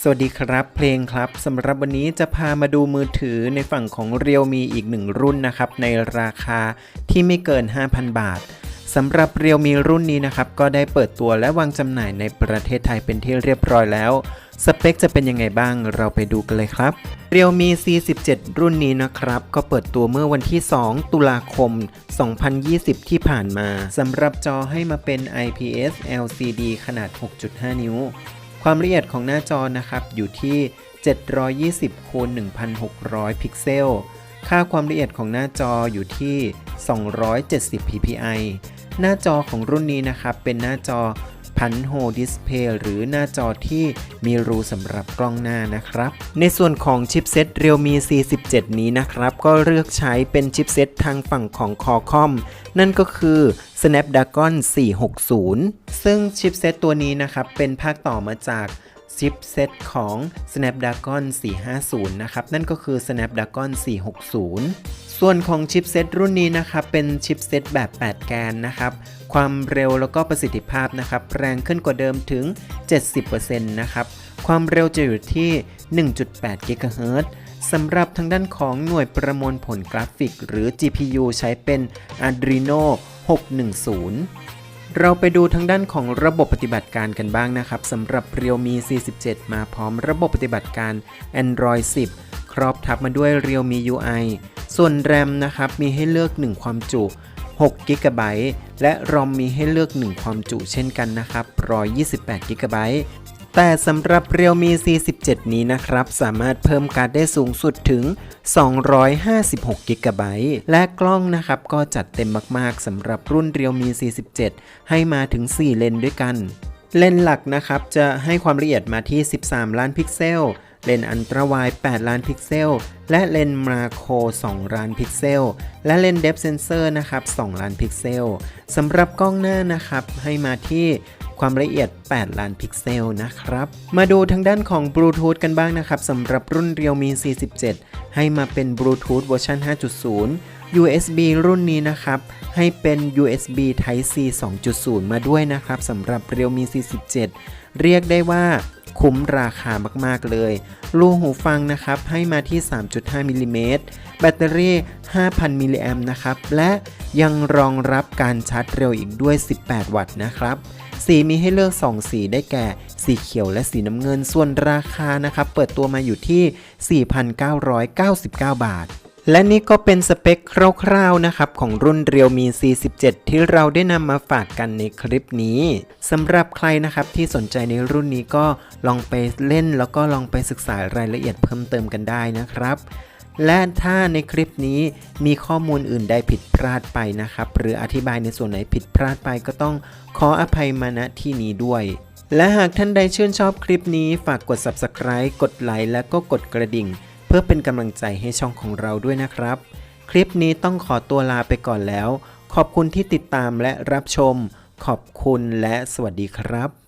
สวัสดีครับเพลงครับสำหรับวันนี้จะพามาดูมือถือในฝั่งของเรียวมีอีกหนึ่งรุ่นนะครับ ในราคาที่ไม่เกิน 5,000 บาทสำหรับเรียวมีรุ่นนี้นะครับ ก็ได้เปิดตัวและวางจำหน่ายในประเทศไทยเป็นที่เรียบร้อยแล้ว สเปคจะเป็นยังไงบ้างเราไปดูกันเลยครับเรียวมี C17 รุ่นนี้นะครับ ก็เปิดตัวเมื่อวันที่ 2 ตุลาคม 2020 ที่ผ่านมาสำหรับจอให้มาเป็น IPS LCD ขนาด 6.5 นิ้ว ความละเอียดของหน้าจอนะครับอยู่ที่ 720คูณ1,600 พิกเซล ค่าความละเอียดของหน้าจออยู่ที่ 270 ppi หน้าจอของรุ่นนี้นะครับเป็นหน้าจอ พันโฮดิสเพย์หรือหน้าจอที่มีรูสำหรับกล้องหน้านะครับ ในส่วนของชิปเซ็ตเรียวมี 47 นี้นะครับ ก็เลือกใช้เป็นชิปเซ็ตทางฝั่งของคอคอมนั่นก็คือ Snapdragon 460 ซึ่งชิปเซ็ตตัวนี้นะครับ เป็นภาคต่อมาจาก ชิปเซตของ Snapdragon 450 นะครับ นั่นก็คือ Snapdragon 460 ส่วนของชิปเซตรุ่นนี้นะครับ เป็นชิปเซตแบบ 8 แกนนะครับ ความเร็วแล้วก็ประสิทธิภาพนะครับ แรงขึ้นกว่าเดิมถึง 70%นะครับ ความเร็วจะอยู่ที่ 1.8 GHz สำหรับทางด้านของหน่วยประมวลผลกราฟิก หรือ GPU ใช้เป็น Adreno 610 เราไปดูทางด้านของระบบปฏิบัติการกันบ้างนะครับสำหรับ Realme 47 มาพร้อมระบบปฏิบัติการ Android 10 ครอบทับมาด้วย Realme UI ส่วน RAM นะครับ มีให้เลือก 1 ความจุ6 g b และ ROM มีให้เลือก 1 ความจุเช่นกันนะครับ128 g b แต่สำหรับ Realme C17 นี้นะครับ สามารถเพิ่มการ์ดได้สูงสุดถึง 256 g b และกล้องนะครับ ก็จัดเต็มมากๆสำหรับรุ่น Realme C17 ให้มาถึง 4 เลนด้วยกัน เลนหลักนะครับ จะให้ความละเอียดมาที่ 13 ล้านพิกเซล เลนอันตราไวด์ 8 ล้านพิกเซล และเลนมาโค 2 ล้านพิกเซล และเลนเดฟเซนเซอร์นะครับ 2 ล้านพิกเซลสำหรับกล้องหน้านะครับ ให้มาที่ ความละเอียด 8 ล้านพิกเซลนะครับ มาดูทางด้านของบลูทูธกันบ้างนะครับสำหรับรุ่น Realme C17 ให้มาเป็นบลูทูธเวอร์ชัน5.0 USB รุ่นนี้นะครับ ให้เป็น USB Type C 2.0 มาด้วยนะครับสำหรับ Realme C17 เรียกได้ว่า คุ้มราคามากๆเลย รูหูฟังนะครับให้มาที่ 3.5มิลลิเมตรแบตเตอรี่ 5,000 มิลลิแอมนะครับ และยังรองรับการชาร์จเร็วอีกด้วย 18 วัตต์นะครับ สีมีให้เลือก 2 สีได้แก่ สีเขียวและสีน้ำเงิน ส่วนราคานะครับ เปิดตัวมาอยู่ที่ 4,999 บาท และนี่ก็เป็นสเปคคร่าวๆนะครับ ของรุ่น Realme C17 ที่เราได้นำมาฝากกันในคลิปนี้สำหรับใครนะครับที่สนใจในรุ่นนี้ก็ลองไปเล่น แล้วก็ลองไปศึกษารายละเอียดเพิ่มเติมกันได้นะครับและถ้าในคลิปนี้มีข้อมูลอื่นใดผิดพลาดไปนะครับ หรืออธิบายในส่วนไหนผิดพลาดไปก็ต้องขออภัยมาณที่นี้ด้วย และหากท่านใดชื่นชอบคลิปนี้ฝากกด Subscribe กดไลค์และก็กดกระดิ่ง พื่อเป็นกำลังใจให้ช่องของเราด้วยนะครับ คลิปนี้ต้องขอตัวลาไปก่อนแล้ว ขอบคุณที่ติดตามและรับชม ขอบคุณและสวัสดีครับ